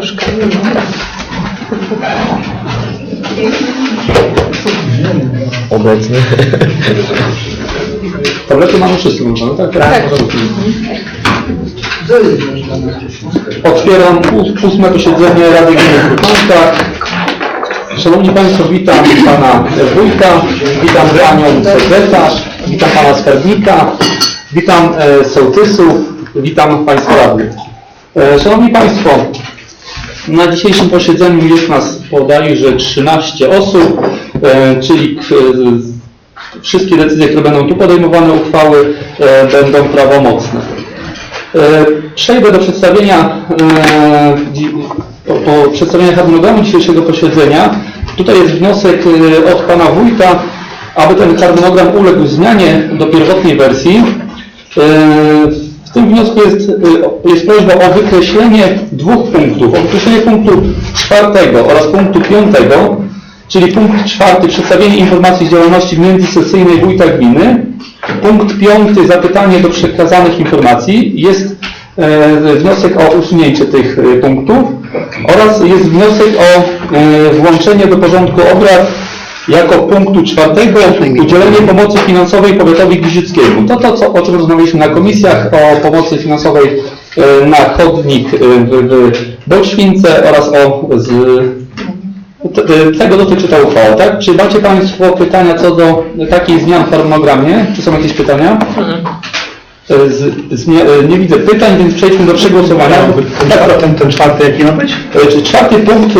troszkę. Obecny. Tablety mamy wszyscy możemy, tak? Tak. Otwieram ós- ósme posiedzenie Rady Gminy Krupanka. Szanowni Państwo, witam Pana Wójta, witam Panią Sekretarz, witam Pana Skarbnika, witam e, sołtysów, witam Państwa radnych. E, Szanowni Państwo, na dzisiejszym posiedzeniu jest nas bodajże 13 osób, e, czyli z- wszystkie decyzje, które będą tu podejmowane, uchwały e, będą prawomocne. E, Przejdę do przedstawienia, e, po przedstawieniu harmonogramu dzisiejszego posiedzenia. Tutaj jest wniosek e, od Pana Wójta, aby ten harmonogram uległ zmianie do pierwotnej wersji. W tym wniosku jest, e, jest prośba o wykreślenie dwóch punktów. O wykreślenie punktu czwartego oraz punktu piątego, czyli punkt czwarty przedstawienie informacji z działalności międzysesyjnej wójta gminy. Punkt piąty zapytanie do przekazanych informacji. Jest e, wniosek o usunięcie tych e, punktów oraz jest wniosek o e, włączenie do porządku obrad jako punktu czwartego udzielenie pomocy finansowej powiatowi giżyckiemu. To to, co, o czym rozmawialiśmy na komisjach, o pomocy finansowej e, na chodnik e, w, w Boczwince oraz o z, te- te- tego dotyczy ta uchwała, tak? Czy macie Państwo pytania co do takich zmian w harmonogramie? Czy są jakieś pytania? E, Z, z, nie, e, nie widzę pytań, więc przejdźmy do przegłosowania. Tak, Ten, ten czwarty jaki ma być? e, czwarty punkt,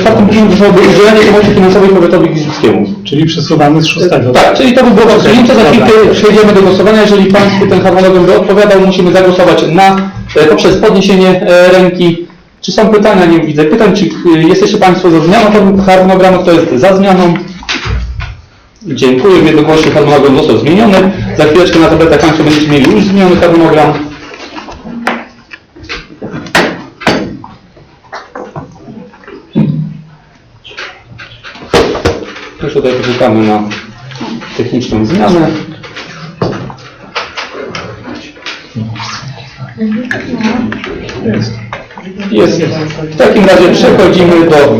czwartym punktem zostałoby udzielenie pomocy finansowej powiatowi giżyckiemu. Czyli przesuwamy z szóstego. Tak, czyli to by było rozstrzygnięcie. Za chwilkę przejdziemy do głosowania. Jeżeli Państwu ten harmonogram by odpowiadał, musimy zagłosować na, poprzez podniesienie ręki. Czy są pytania? Nie widzę pytań. Czy jesteście Państwo za zmianą harm- harmonogramu? Kto jest za zmianą? Dziękuję. Jednogłośnie harmonogram został zmieniony. Za chwileczkę na tabletach Państwo będziecie mieli już zmieniony harmonogram. Już tutaj poczekamy na techniczną zmianę. Jest. Jest. W takim razie przechodzimy do e,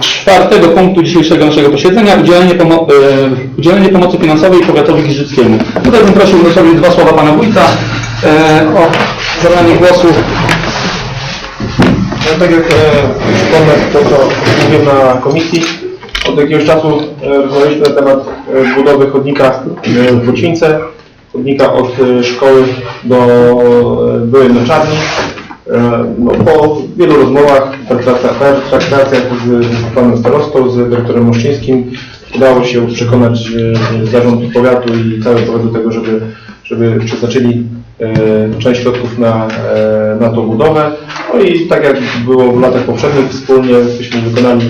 czwartego punktu dzisiejszego naszego posiedzenia, udzielenie, pomo- e, udzielenie pomocy finansowej powiatowi giżyckiemu. Tutaj bym prosił dosłownie dwa słowa Pana Wójta e, o zabranie głosu. No, tak jak e, przypomnę to, co mówiłem na komisji, od jakiegoś czasu e, rozmawialiśmy na temat e, budowy chodnika e, w Bocince, chodnika od e, szkoły do e, byłej. E, no, po wielu rozmowach, traktacjach, traktacjach z panem starostą, z dyrektorem Moszczyńskim udało się przekonać e, zarząd powiatu i cały powiat do tego, żeby, żeby przeznaczyli e, część środków na, na tą budowę. No i tak jak było w latach poprzednich, wspólnie byśmy wykonali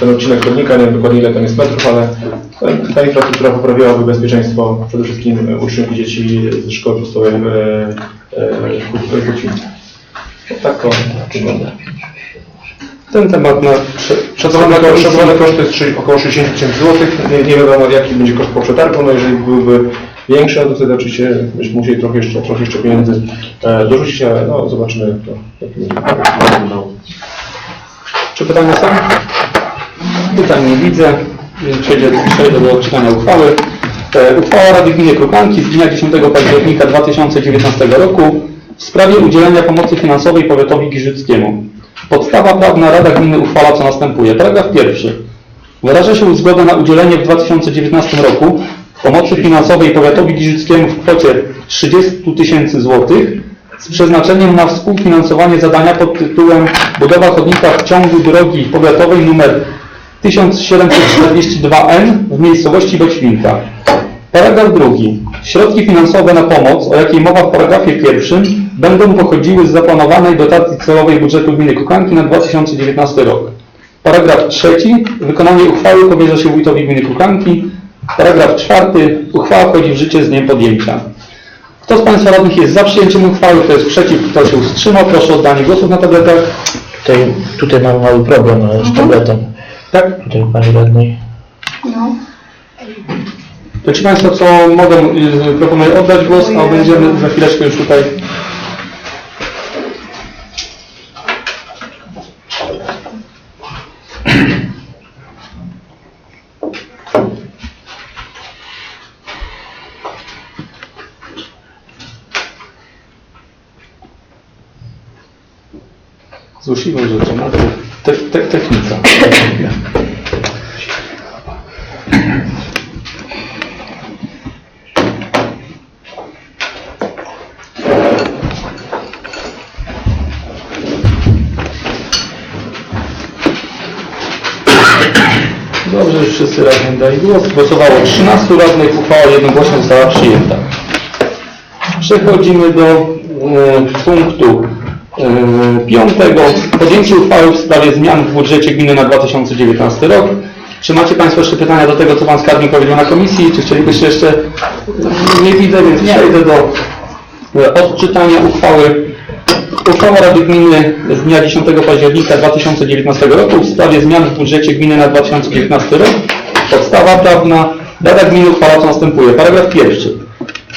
ten odcinek chodnika, nie wiem dokładnie ile tam jest metrów, ale ta infrastruktura poprawiłaby bezpieczeństwo przede wszystkim uczniów i dzieci ze szkoły podstawowej w Kucinicy. Tak to wygląda. Ten temat na Szacowane, koszty jest trzy- około 60 tysięcy złotych. Nie, nie wiadomo jaki będzie koszt po przetargu, no jeżeli byłyby większe, no to wtedy oczywiście byśmy musieli trochę jeszcze, trochę jeszcze pieniędzy e, dorzucić, ale no zobaczymy jak to, będzie. Czy pytania są? Pytań nie widzę. Więc Przejdę, do czytania uchwały. E, Uchwała Rady Gminy Krupanki z dnia 10 października 2019 roku w sprawie udzielenia pomocy finansowej powiatowi giżyckiemu. Podstawa prawna Rada Gminy uchwala co następuje. Paragraf pierwszy. Wyraża się zgodę na udzielenie w 2019 roku pomocy finansowej powiatowi giżyckiemu w kwocie 30 tysięcy złotych z przeznaczeniem na współfinansowanie zadania pod tytułem Budowa chodnika w ciągu drogi powiatowej nr 1742N w miejscowości Boćwinka. Paragraf drugi. Środki finansowe na pomoc, o jakiej mowa w paragrafie pierwszym, będą pochodziły z zaplanowanej dotacji celowej budżetu gminy Kukanki na 2019 rok. Paragraf trzeci. Wykonanie uchwały powierza się wójtowi gminy Kukanki. Paragraf czwarty. Uchwała wchodzi w życie z dniem podjęcia. Kto z Państwa radnych jest za przyjęciem uchwały, kto jest przeciw, kto się wstrzymał, proszę o oddanie głosów na tabletach. Tutaj, tutaj mam mały problem z tabletem. Tak? Tutaj pani radnej. No. To ci Państwo, co mogą, y, proponuję oddać głos, a będziemy za chwileczkę już tutaj. Złośliwą rzeczą, no to te, te, technica. Dobrze, że wszyscy razem dali głos. Głosowało 13 radnych, uchwała jednogłośnie została przyjęta. Przechodzimy do e, punktu piątego. Podjęcie uchwały w sprawie zmian w budżecie gminy na 2019 rok. Czy macie Państwo jeszcze pytania do tego, co Pan Skarbnik powiedział na komisji? Czy chcielibyście jeszcze? Nie widzę, więc przejdę do e, odczytania uchwały. Uchwała Rady Gminy z dnia 10 października 2019 roku w sprawie zmian w budżecie gminy na 2019 rok. Podstawa prawna. Rada Gminy uchwala co następuje. Paragraf pierwszy.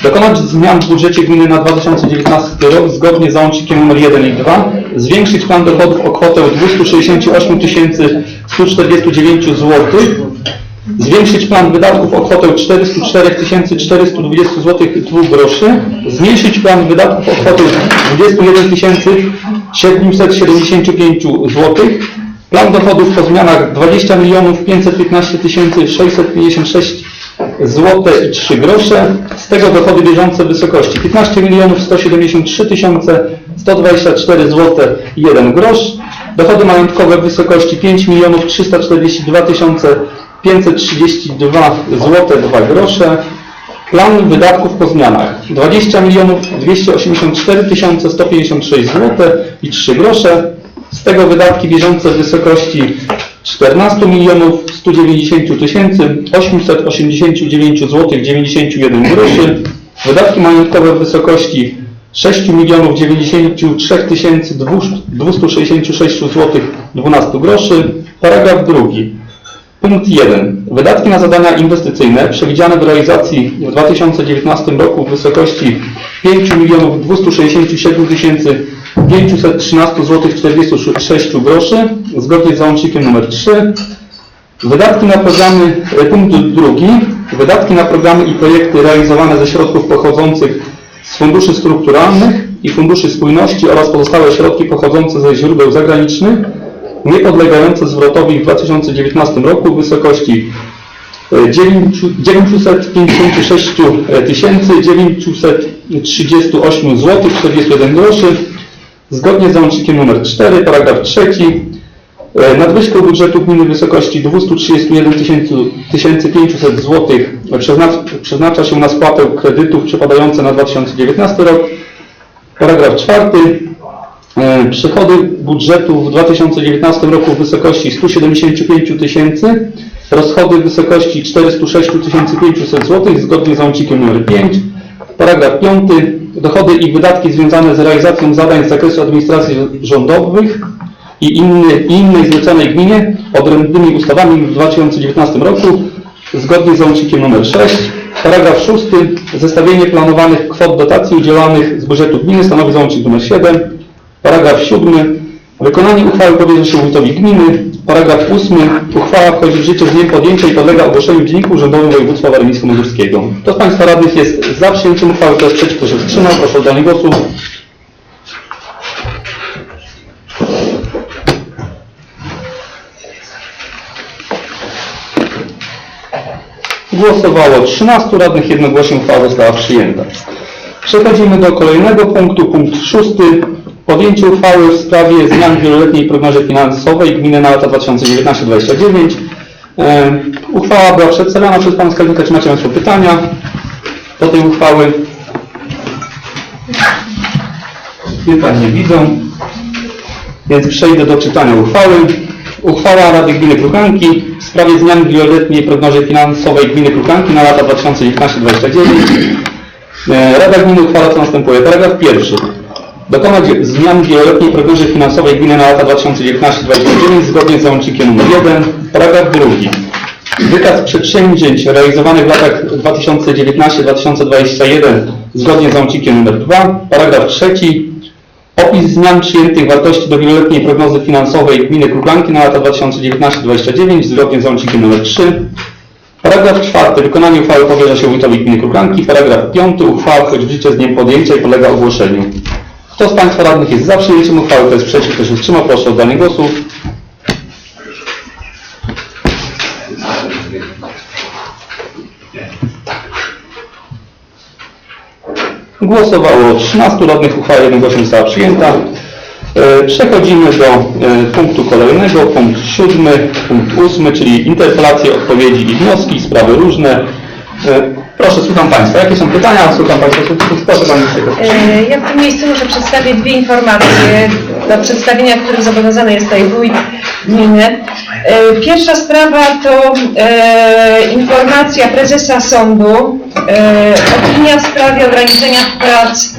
Dokonać zmian w budżecie gminy na 2019 rok zgodnie z załącznikiem nr 1 i 2. Zwiększyć plan dochodów o kwotę 268 149 zł. Zwiększyć plan wydatków o kwotę 404 420 zł 2 groszy. Zmniejszyć plan wydatków o kwotę 21 775 zł. Plan dochodów po zmianach 20 515 656 złote i 3 grosze. Z tego dochody bieżące w wysokości 15 173 124 zł i 1 grosz. Dochody majątkowe w wysokości 5 342 532 zł 2 grosze. Plan wydatków po zmianach 20 284 156 zł i 3 grosze. Z tego wydatki bieżące w wysokości 14 190 889 zł 91 groszy. Wydatki majątkowe w wysokości 6 93 266 zł 12 groszy. Paragraf drugi. Punkt 1. Wydatki na zadania inwestycyjne przewidziane do realizacji w 2019 roku w wysokości 5 267 513 zł 46 groszy zgodnie z załącznikiem nr 3. Wydatki na programy, e, punkt drugi. Wydatki na programy i projekty realizowane ze środków pochodzących z funduszy strukturalnych i funduszy spójności oraz pozostałe środki pochodzące ze źródeł zagranicznych nie podlegające zwrotowi w 2019 roku w wysokości 9 956 938 zł 41 groszy zgodnie z załącznikiem nr 4, paragraf 3. e, Nadwyżkę budżetu gminy w wysokości 231 500 zł przeznacza, się na spłatę kredytów przypadające na 2019 rok. Paragraf 4. E, Przychody budżetu w 2019 roku w wysokości 175 tysięcy, rozchody w wysokości 406 500 zł zgodnie z załącznikiem nr 5. Paragraf 5. Dochody i wydatki związane z realizacją zadań z zakresu administracji rządowych i, inny, innej zleconej gminie odrębnymi ustawami w 2019 roku zgodnie z załącznikiem nr 6. Paragraf 6. Zestawienie planowanych kwot dotacji udzielanych z budżetu gminy stanowi załącznik nr 7. Paragraf 7. Wykonanie uchwały powierza się wójtowi gminy. Paragraf 8. Uchwała wchodzi w życie z dniem podjęcia i podlega ogłoszeniu w Dzienniku Urzędowym Województwa Warmińsko-Mazurskiego. Kto z Państwa radnych jest za przyjęciem uchwały, kto jest przeciw, kto się wstrzymał, proszę o oddanie głosu. Głosowało 13 radnych, jednogłośnie uchwała została przyjęta. Przechodzimy do kolejnego punktu, punkt szósty. Podjęcie uchwały w sprawie zmian w wieloletniej prognozie finansowej gminy na lata 2019-2029. E, Uchwała była przedstawiona przez Pana Skarbnika. Czy macie Państwo pytania do tej uchwały? Pytań nie widzę. Więc przejdę do czytania uchwały. Uchwała Rady Gminy Kruchanki w sprawie zmian w wieloletniej prognozie finansowej gminy Kruchanki na lata 2019-2029. E, Rada Gminy uchwala co następuje. Paragraf pierwszy. Dokonać zmian w wieloletniej prognozie finansowej gminy na lata 2019-2029 zgodnie z załącznikiem nr 1. Paragraf drugi. Wykaz przedsięwzięć realizowanych w latach 2019-2021 zgodnie z załącznikiem nr 2. Paragraf trzeci. Opis zmian przyjętych wartości do wieloletniej prognozy finansowej gminy Kruklanki na lata 2019-2029 zgodnie z załącznikiem nr 3. Paragraf czwarty. Wykonanie uchwały powierza się wójtowi gminy Kruklanki. Paragraf piąty. Uchwała wchodzi w życie z dniem podjęcia i podlega ogłoszeniu. Kto z Państwa radnych jest za przyjęciem uchwały, kto jest przeciw, kto się wstrzymał, proszę o oddanie głosu. Głosowało 13 radnych, uchwała jednogłośnie została przyjęta. E, Przechodzimy do e, punktu kolejnego, punkt siódmy, punkt ósmy, czyli interpelacje, odpowiedzi i wnioski, sprawy różne. Proszę, słucham Państwa. Jakie są pytania? Słucham Państwa. Proszę Pani. E, Ja w tym miejscu muszę przedstawić dwie informacje, do przedstawienia których zobowiązany jest tutaj wójt gminy. E, Pierwsza sprawa to e, informacja prezesa sądu, opinia w sprawie ograniczenia prac,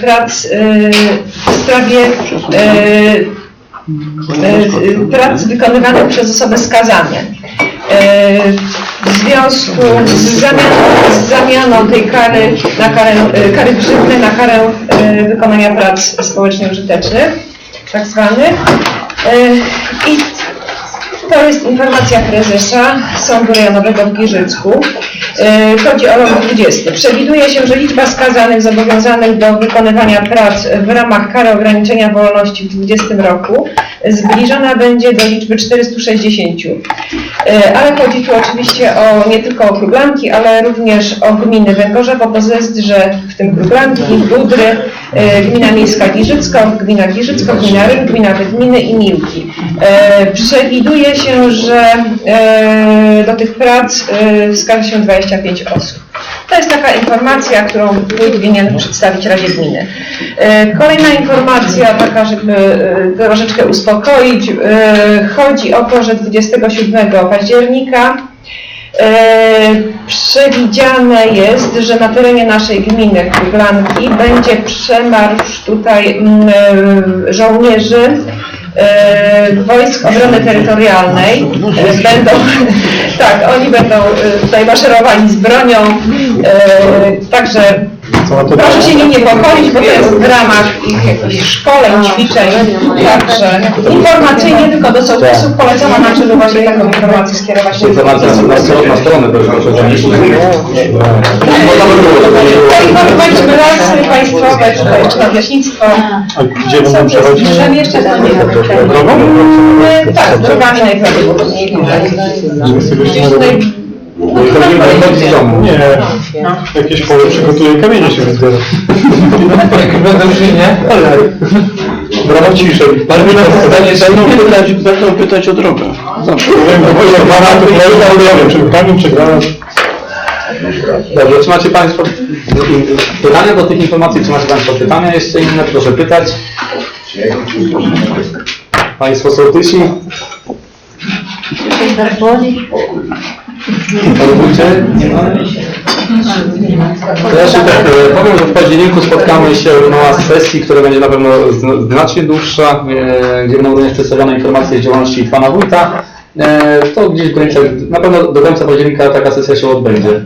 prac w sprawie prac wykonywanych przez osoby skazane. E, W związku z zamianą, z zamianą tej kary na karę, e, kary grzywny na karę e, wykonania prac społecznie użytecznych, tak zwanych. I to jest informacja prezesa Sądu Rejonowego w Giżycku. E, Chodzi o rok 20. Przewiduje się, że liczba skazanych zobowiązanych do wykonywania prac w ramach kary ograniczenia wolności w 2020 roku zbliżona będzie do liczby 460. E, Ale chodzi tu oczywiście o nie tylko o Kruglanki, ale również o gminy Węgorzewo, Pozezdrze, w tym Kruglanki, Budry, e, gmina miejska Giżycko, gmina Giżycko, gmina Ryk, gmina Wydminy i Miłki. E, Przewiduje się, że e, do tych prac wskaże się 25 osób. To jest taka informacja, którą wójt winien przedstawić Radzie Gminy. Kolejna informacja, taka, żeby troszeczkę uspokoić, chodzi o to, że 27 października Przewidziane jest, że na terenie naszej gminy Kruglanki będzie przemarsz tutaj mm, e, żołnierzy e, Wojsk Obrony Terytorialnej. E, Będą, tak, oni będą e, tutaj maszerowali z bronią, e, także proszę się nie niepokoić, bo to jest w ramach ich jakichś szkoleń, ćwiczeń, także informacyjnie tylko do sołtysów polecam nam, żeby właśnie taką informację skierować. do Informacja na, stronę też proszę zanieść. Poinformować lasy państwowe, czy to jeszcze nadleśnictwo. A gdzie będą przechodzić? Jeszcze to nie wiem. Drogą? E, Tak, drogami najprawdopodobniej tutaj. Gdzieś tutaj z domu. Nie, jakieś pole przygotuje, kamienie się wyzbiera. Będę już nie? Ale brawo ciszej. Marwina, pytanie, Zaczną pytać, zaczną pytać o drogę. To ja nie wiem, czy kamień, czy granat. Dobrze, czy macie Państwo pytania do tych informacji? Czy macie Państwo pytania jeszcze inne? Proszę pytać. Państwo sołtysi? Pan wójcie? Nie ma? To ja jeszcze tak e, powiem, że w październiku spotkamy się na sesji, która będzie na pewno zn- znacznie dłuższa, e, gdzie będą również przedstawione informacje z działalności Pana Wójta. E, To gdzieś w granicach, na pewno do końca października taka sesja się odbędzie.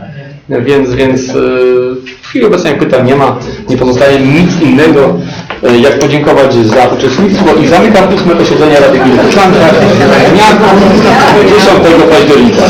Więc, więc e, w chwili obecnej pytań nie ma, nie pozostaje nic innego, e, jak podziękować za uczestnictwo i zamykam ósme posiedzenie Rady Gminy Kuczanka dnia 10 października.